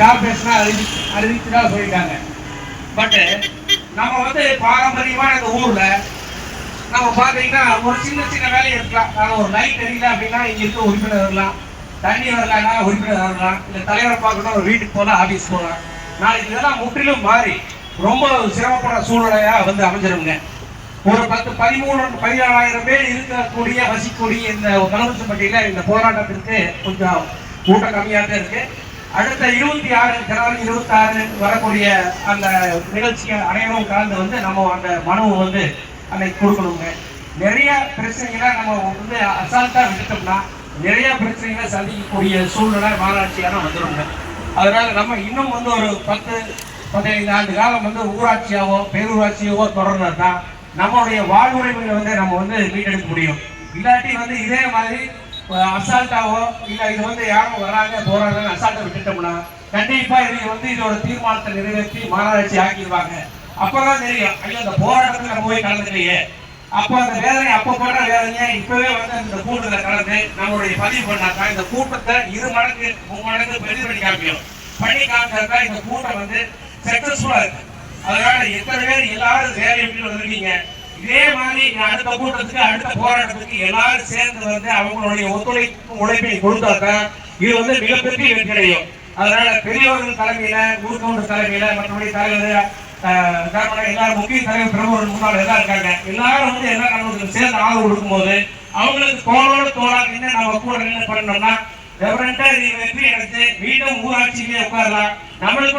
கார்பரேஷனா அறிவி அறிவிச்சுதான் சொல்லிட்டாங்க. பட்டு நம்ம வந்து பாரம்பரியமான இந்த ஊரில் நம்ம பார்த்தீங்கன்னா ஒரு சின்ன சின்ன வேலை இருக்கலாம். நாங்க ஒரு லைட் எரியல அப்படின்னா இங்கே இருக்க உறுப்பினர் வரலாம். தண்ணி வரலன்னா உறுப்பினர் வரலாம். இல்லை தலைவரை பார்க்கணும் ஒரு வீட்டுக்கு போகலாம் ஆஃபீஸ் போகலாம். நாளைக்கு இதெல்லாம் முற்றிலும் மாறி ரொம்ப சிரமப்படுற சூழ்நிலையாக வந்து அமைஞ்சிருங்க. ஒரு பத்து பதிமூணு பதினாலாயிரம் பேர் இருக்கக்கூடிய வசிக்கக்கூடிய இந்த கலவரப்பட்டியில இந்த போராட்டத்திற்கு கொஞ்சம் கூட்டம் கம்மியாக தான் இருக்குது அடுத்த இருபத்தி ஆறு ஜனவரி இருபத்தி ஆறு வரக்கூடிய அந்த நிகழ்ச்சியை அனைவரும் கலந்து வந்து நம்ம அந்த மனுவை வந்து அன்னைக்கு கொடுக்கணுங்க. நிறைய பிரச்சனைகளை நம்ம வந்து அசால்ட்டா விட்டுட்டோம்னா நிறைய பிரச்சனைகளை சந்திக்கக்கூடிய சூழ்நிலை மாநகராட்சியான வந்துருங்க. அதனால நம்ம இன்னும் வந்து ஒரு பத்து பதினைந்து ஆண்டு காலம் வந்து ஊராட்சியாவோ பேரூராட்சியாவோ தான் நம்மளுடைய வாழ்வுரிமைகளை வந்து நம்ம வந்து மீட்டெடுக்க முடியும். இல்லாட்டி வந்து இதே மாதிரி அசால்ட்டாவோ இல்லை இது வந்து யாரும் வராங்க போறாங்கன்னு அசால்ட்டை விட்டுட்டோம்னா கண்டிப்பாக இது வந்து இதோட தீர்மானத்தை நிறைவேற்றி மாநகராட்சி ஆக்கிடுவாங்க. அப்பதான் தெரியும் ஐயோ இந்த போராட்டத்தில் நம்ம போய் கலந்துக்கலையே. அப்போ அந்த வேதனை அப்போ படுற வேதனையை இப்போவே வந்து இந்த கூட்டத்தில் கலந்து நம்மளுடைய பதிவு பண்ணாக்கா இந்த கூட்டத்தை இரு மடங்கு மூணு மடங்கு பெரிய பண்ணி காமிக்கணும். பண்ணி காமிச்சாக்கா இந்த கூட்டம் வந்து சக்சஸ்ஃபுல்லாக இருக்கு. அதனால எத்தனை பேர் எல்லாரும் வேலை எப்படி வந்திருக்கீங்க? இதே மாதிரி அடுத்த கூட்டத்துக்கு அடுத்த போராட்டத்துக்கு எல்லாரும் சேர்ந்து வந்து அவங்களுடைய ஒத்துழைப்பு உழைப்பை கொடுத்தாதான் இது வந்து மிகப்பெரிய வெற்றி அடையும். அதனால பெரியவர்கள் தலைமையில ஊர்கவுண்டர் தலைமையில மற்றபடி தலைவர் ஆஹ், எல்லாரும் முக்கிய தலைவர் பிரமுகர்கள் முன்னாள் எல்லாம் இருக்காங்க. எல்லாரும் வந்து எல்லா கணவர்களும் சேர்ந்து ஆதரவு கொடுக்கும்போது அவங்களுக்கு தோளோடு தோளா என்ன நம்ம கூட என்ன பண்ணோம்னா ரெவரண்டா இது வெற்றி அடைச்சு மீண்டும் ஊராட்சியிலே உட்காரலாம். நம்மளுக்கும்